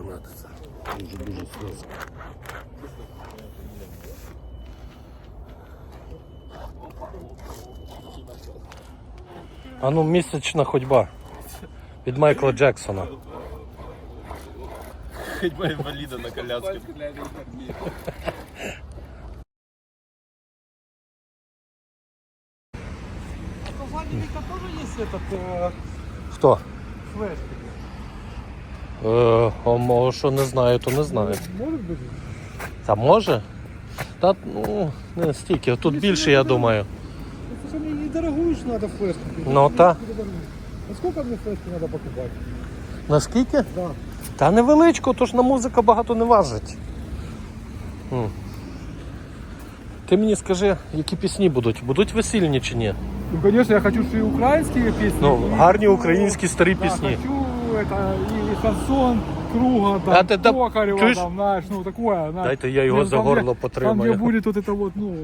вже. Дуже-дуже слизько. А ну місячна ходьба від Майкла Джексона. Ходьба инвалида на коляске. У Владимира тоже этот э, Хто? флеш? Е, а може, що не знаю, то не знаю. Быть? Та може? Та ну, не стільки. Тут більше, я думаю. Это же мне недорогую ж флешку. Ну, та. А сколько мне флешки надо покупать? Наскільки? Да. Та невеличко, то ж на музика багато не важить. М. Ти мені скажи, які пісні будуть? Будуть весільні чи ні? Ну, конечно, я хочу что и украинские песни. Ну, гарні українські старі пісні. хочу это, и шансон, круга, там, А ты да- Токарева, чуешь? там, знаешь, ну, такое, знаешь. Дайте я його Ну, за там, горло где- Там, потримаю. где будет вот это вот, ну,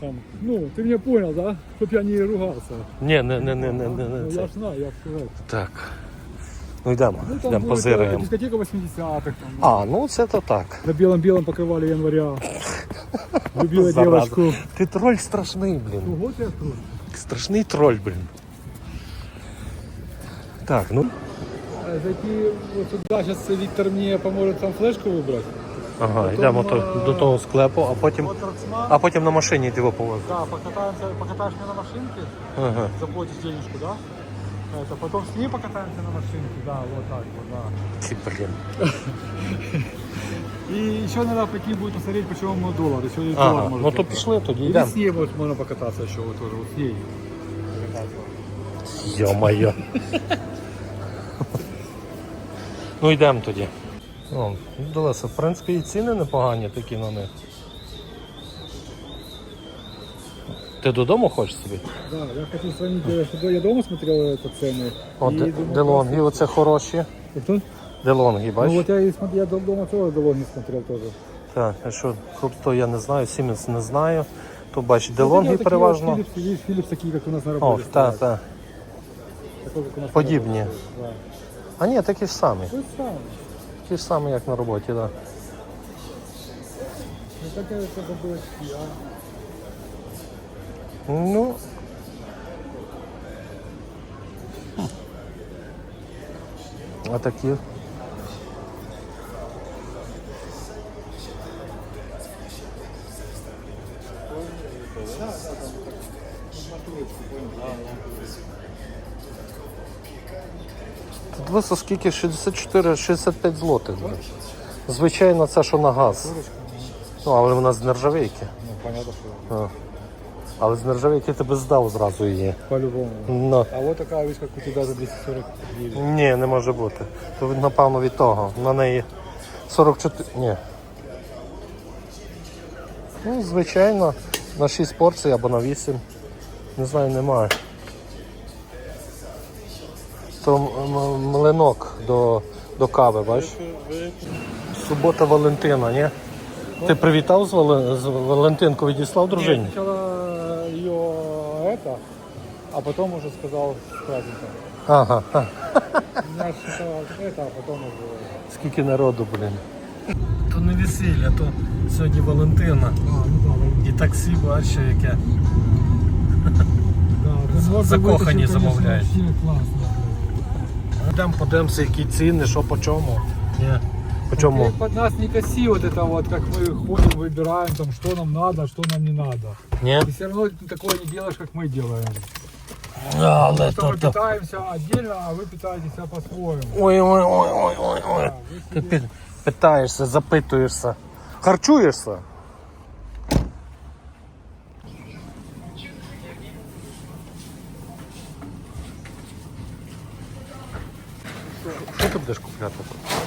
там, ну, ты меня понял, да? Чтоб я не ругался. Ні, не, не, не, не, не, Ну, не я це. ж знаю, я ж сказал. Так. Ну йдемо, Ну, там йдемо будет, э, позираємо. дискотека 80-х, там, А, ну це то так. На белом-белом покрывали января. Любила Зараза. девочку. Ти троль страшний, блін. Ну, вот я тут. Страшний троль, блін. Так, ну. А Зайти вот туда, сейчас Виктор мне поможет там флешку выбрать. Ага, Потім, йдемо то, е, до того склепу, а потім, Вот Роксман. а потім на машині його повозити. Да, покатаемся, покатаешь меня на машинке, Ага. заплатишь денежку, да? Это, потом с ней покатаемся на машинке, да, вот так вот, да. Ці, блін. И еще надо пойти будет посмотреть, почему ему доллар. Еще и Ага, доллар может ну то быть. пішли тоді, Или йдемо. с ней может, можно покататься еще вот тоже, вот с ней. покататься. Йо-моє. ну йдемо тоді. О, Долеса, в принципі, і ціни непогані такі на них. Ти додому хочеш собі? Да, я хочу сравнить, э, чтобы я дома смотрел это цены. О, и де- думал, делонги, оце хороші. Кто? Делонги, Ну бачиш? вот я и смотрел, я дома тоже Делонги смотрел тоже. Так, а що, то я не знаю, Siemens не знаю. То бач, Ну, делонги такие переважно. Вот Philips, видишь, Philips такие, как у нас на О, работе. так, стоят. так. Такой, как у нас на Подібні. работе стоят, А ні, такі ж самі. Да. Ну, сам. Ті ж самі, як на роботі, так. Да. Ну, а? Ну. А такі. Тут висо скільки? 64-65 злотих. блін. Звичайно, це що на газ. Ну, але вона з нержавейки. Ну, понятно, что А. Але з нержавейки ти би здав зразу її. по-любому. Ну. А вот такая вещь, как у тебя за 240 гривен. Ні, не може бути. То напевно від того. На неї 44. Ні. Ну, звичайно, на 6 порцій або на 8. Не знаю, немає. То млинок до, до кави, бачиш? Субота Валентина, ні? Ти привітав з, Вали... з Валентинку відіслав дружині? Я ее это, а потом уже сказал с праздником. Ага. а потом уже... Скільки народу, блін. То не весілля, то сьогодні Валентина. Ну І таксі, бачиш, яке. Закохані замовляють Вообще классно. Йдемо подивимося, які ціни, що по чому. Ні. По чому? Ты под нас не коси вот это вот, как мы ходим, выбираем, там, что нам надо, что нам не надо. Ні? Ты все равно ты такое не делаешь, как мы делаем. Але Потому то, что мы то. питаемся отдельно, а вы питаетесь себя по-своему. Ой, ой, ой, ой, ой, ой. Да, вы Ти себе- пі- питаєшся, запитуєшся. Харчуєшся? будеш купляти?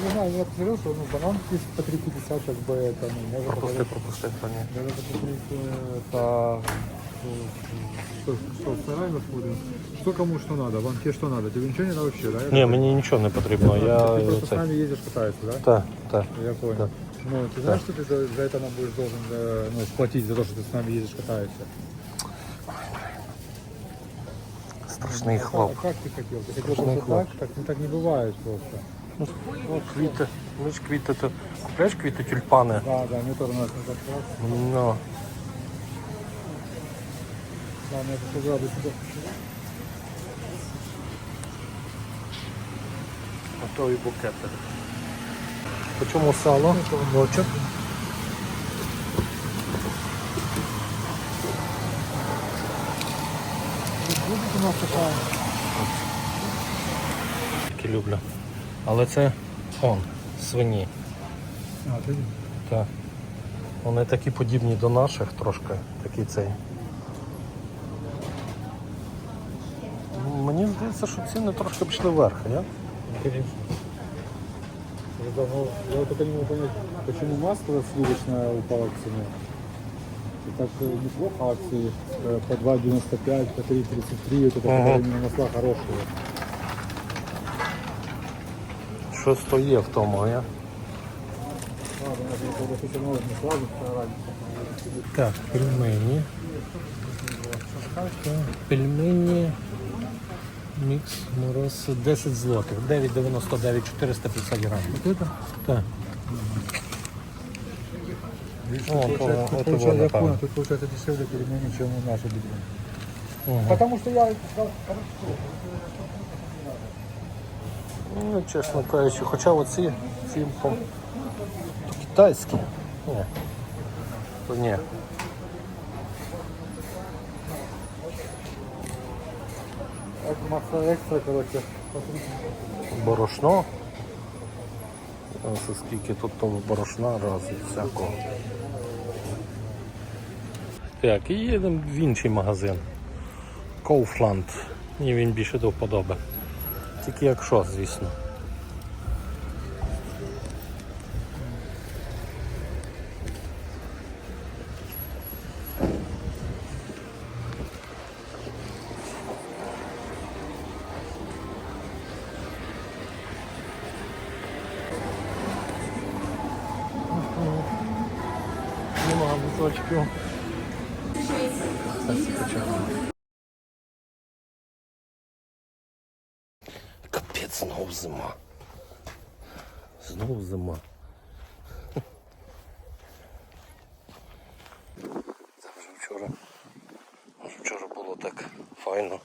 Не знаю, я посмотрел, что ну, банан есть по 3,50, как бы это, ну, можно Пропусти, посмотреть. пропусти, то ні. Надо посмотреть, э, это, что, что в сарай посмотрим. Что кому что надо, вам тебе что надо, тебе ничего не надо вообще, да? Ні, мені нічого не потрібно. Я... Ты просто с це- нами ездишь, катаешься, да? Так, так. Я понял. Да. Ну, ты знаешь, что ты за, за это нам будешь должен э, ну, сплатить за то, что ты с нами ездишь, катаешься? Страшний А хлоп. как- А как ты хотел? Ты хотел Страшный просто хлоп. так? Так, ну, так не бывает просто. Ну, квіти. Ми ж квіти, ти купляєш квіти тюльпани? Да, да, мне тоже надо заказ. Ну, Да, мне это сюда, до сюда. готові букети. По чому сало? Бочок. Нас такая. Такі люблю. Але це он, свині. А, ты Так. Вони такі подібні до наших трошки, такий цей. Мені здається, що ціни трошки пішли вверх, я? Я давно- Я только не могу понять, почему масло сливочное упало в цене И так э, неплохо акции э, по 2,95, по 3,33, это Ага. такие именно масла хорошие. Щось то є в тому, а я? Ладно, надо все равно не сразу разница. Так, пельмені. Так, Пельмені. Мікс мороз 10 злотих. 9,99, 450 грамів. Вот это? Так. я понял, тут получается дешевле пельмени, чем у наших бедра. Потому что я Ну, чесно кажучи, хоча оці ці по- китайські. Ні. Ні. это масса экстра, короче. Посмотрите. Борошно. Скільки тут того борошна раз і всякого. Так, і їдемо в інший магазин. Kaufland. Мені він більше до вподоби. Тільки якщо, звісно. Нема візочків. Капець, знов зима. Знов зима. Це вже вчора. Вчора було так файно.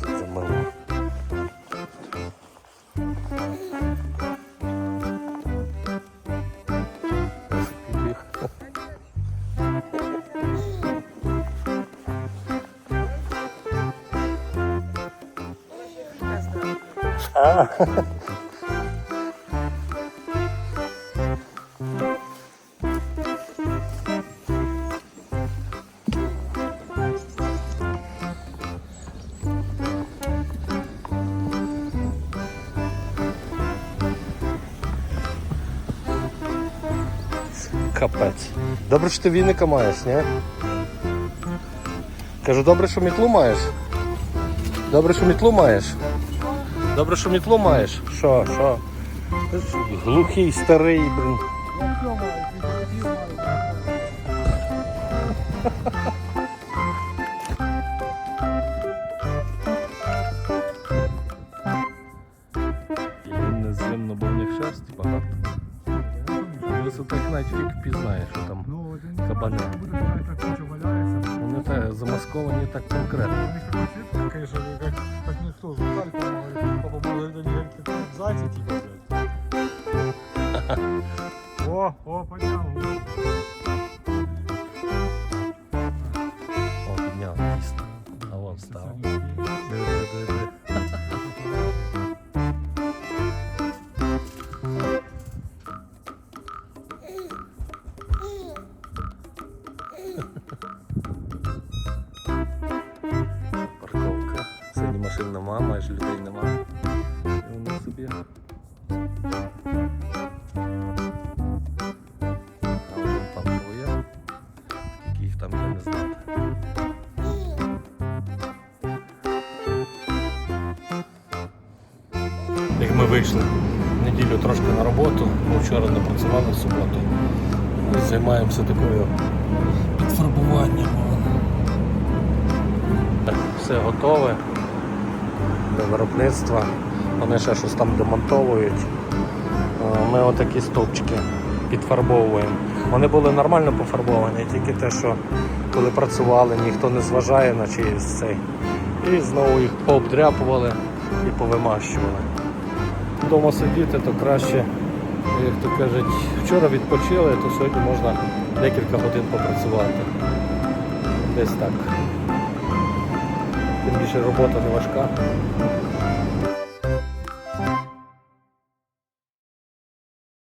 Тут замило. Капець. Добре, що ти віника маєш, ні? Кажу, добре, що мітлу маєш. Добре, що мітлу маєш. Добре, що мітлу маєш. Що, що? Ти ж Глухий, старий, блін. І він не зимно, бо в них шерсті багато. Дивися, так навіть фік впізнає, що там. Ну, замасковані так конкретно. У них такой цвет, конечно, как, как никто. Виталий, папа, может, это не как зайцы, типа, блядь. О, о, поднял. Вийшли неділю трошки на роботу, вчора не працювали в суботу. Займаємося такою підфарбуванням. Все готове. до виробництва. Вони ще щось там демонтовують. Е, Ми отакі стовпчики підфарбовуємо. Вони були нормально пофарбовані, тільки те, що коли працювали, ніхто не зважає на чиїсь цей. І знову їх пообдряпували і повимащували. Вдома сидіти, то краще, як то кажуть, вчора відпочили, то сьогодні можна декілька годин попрацювати. Десь так. Тим більше робота не важка.